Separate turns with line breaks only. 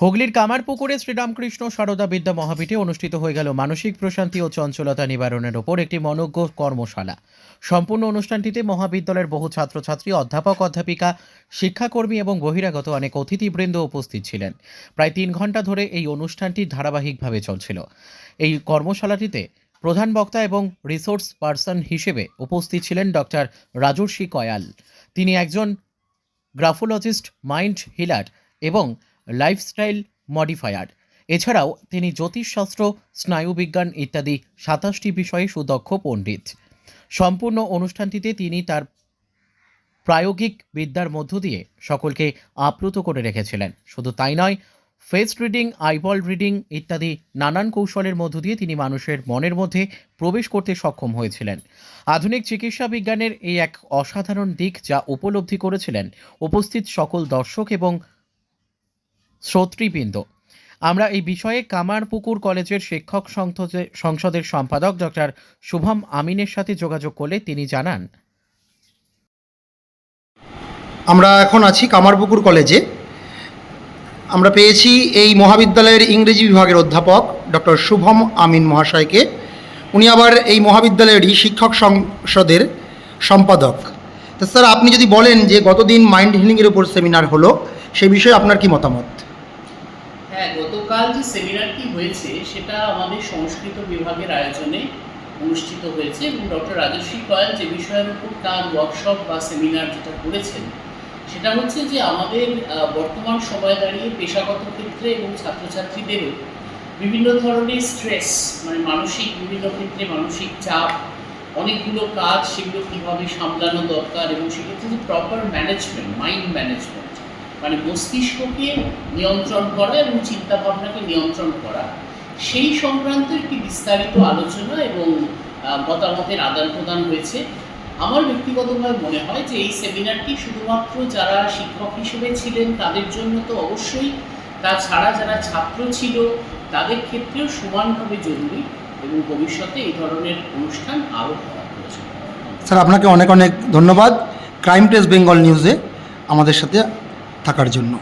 হুগলির কামারপুকুরে শ্রীরামকৃষ্ণ সারদা বিদ্যা মহাপীঠে অনুষ্ঠিত হয়ে গেল মানসিক প্রশান্তি ও চঞ্চলতা নিবারণের ওপর একটি মনজ্ঞ কর্মশালা। সম্পূর্ণ অনুষ্ঠানটিতে মহাবিদ্যালয়ের বহু ছাত্রছাত্রী, অধ্যাপক, অধ্যাপিকা, শিক্ষাকর্মী এবং বহিরাগত অনেক অতিথিবৃন্দ উপস্থিত ছিলেন। প্রায় তিন ঘণ্টা ধরে এই অনুষ্ঠানটি ধারাবাহিকভাবে চলছিল। এই কর্মশালাটিতে প্রধান বক্তা এবং রিসোর্স পার্সন হিসেবে উপস্থিত ছিলেন ডক্টর রাজর্ষি কয়াল। তিনি একজন গ্রাফোলজিস্ট মাইন্ড হিলার এবং লাইফস্টাইল মডিফায়ার এছাড়াও তিনি জ্যোতিষশাস্ত্র, স্নায়ুবিজ্ঞান ইত্যাদি সাতাশটি বিষয়ে সুদক্ষ পণ্ডিত। সম্পূর্ণ অনুষ্ঠানটিতে তিনি তার প্রায়োগিক বিদ্যার মধ্য দিয়ে সকলকে আপ্লুত করে রেখেছিলেন। শুধু তাই নয় ফেস রিডিং আইবল রিডিং ইত্যাদি নানান কৌশলের মধ্য দিয়ে তিনি মানুষের মনের মধ্যে প্রবেশ করতে সক্ষম হয়েছিলেন। আধুনিক চিকিৎসা বিজ্ঞানের এই এক অসাধারণ দিক যা উপলব্ধি করেছিলেন, উপস্থিত সকল দর্শক এবং শ্রোতৃবৃন্দ, আমরা এই বিষয়ে কামারপুকুর কলেজের শিক্ষক সংসদে- সংসদের সম্পাদক ডক্টর শুভম আমিনের সাথে যোগাযোগ করলে তিনি জানান।
আমরা এখন আছি কামারপুকুর কলেজে। আমরা পেয়েছি এই মহাবিদ্যালয়ের ইংরেজি বিভাগের অধ্যাপক ডক্টর শুভম আমিন মহাশয়কে। উনি আবার এই মহাবিদ্যালয়েরই শিক্ষক সংসদের সম্পাদক। তো স্যার, আপনি যদি বলেন যে গতদিন মাইন্ড হিলিংয়ের উপর সেমিনার হলো, সে বিষয়ে আপনার কি মতামত?
হ্যাঁ গতকাল যে সেমিনারটি হয়েছে, সেটা আমাদের সংস্কৃত বিভাগের আয়োজনে অনুষ্ঠিত হয়েছে এবং ডক্টর রাজস্বী কয়াল যে বিষয়ের উপর তার ওয়ার্কশপ বা সেমিনার যেটা করেছেন, সেটা হচ্ছে যে আমাদের বর্তমান সময়ে দাঁড়িয়ে পেশাগত ক্ষেত্রে এবং ছাত্রছাত্রীদেরও বিভিন্ন ধরনের স্ট্রেস মানে মানসিক, বিভিন্ন ক্ষেত্রে মানসিক চাপ, অনেকগুলো কাজ সেগুলো কীভাবে সামলানো দরকার এবং সেক্ষেত্রে যে প্রপার ম্যানেজমেন্ট মাইন্ড ম্যানেজমেন্ট মানে মস্তিষ্ককে নিয়ন্ত্রণ করা এবং চিন্তা চিন্তাভাবনাকে নিয়ন্ত্রণ করা। সেই সংক্রান্ত একটি বিস্তারিত আলোচনা এবং মতামতের আদান প্রদান হয়েছে। আমার ব্যক্তিগতভাবে মনে হয় যে এই সেমিনারটি শুধুমাত্র যারা শিক্ষক হিসেবে ছিলেন তাদের জন্য তো অবশ্যই। তাছাড়া যারা ছাত্র ছিল তাদের ক্ষেত্রেও সমানভাবে জরুরি এবং ভবিষ্যতে এই ধরনের অনুষ্ঠান আরও হওয়া প্রয়োজন।
স্যার, আপনাকে অনেক অনেক ধন্যবাদ। ক্রাইম টেস্ট বেঙ্গল নিউজে আমাদের সাথে থাকার জন্য।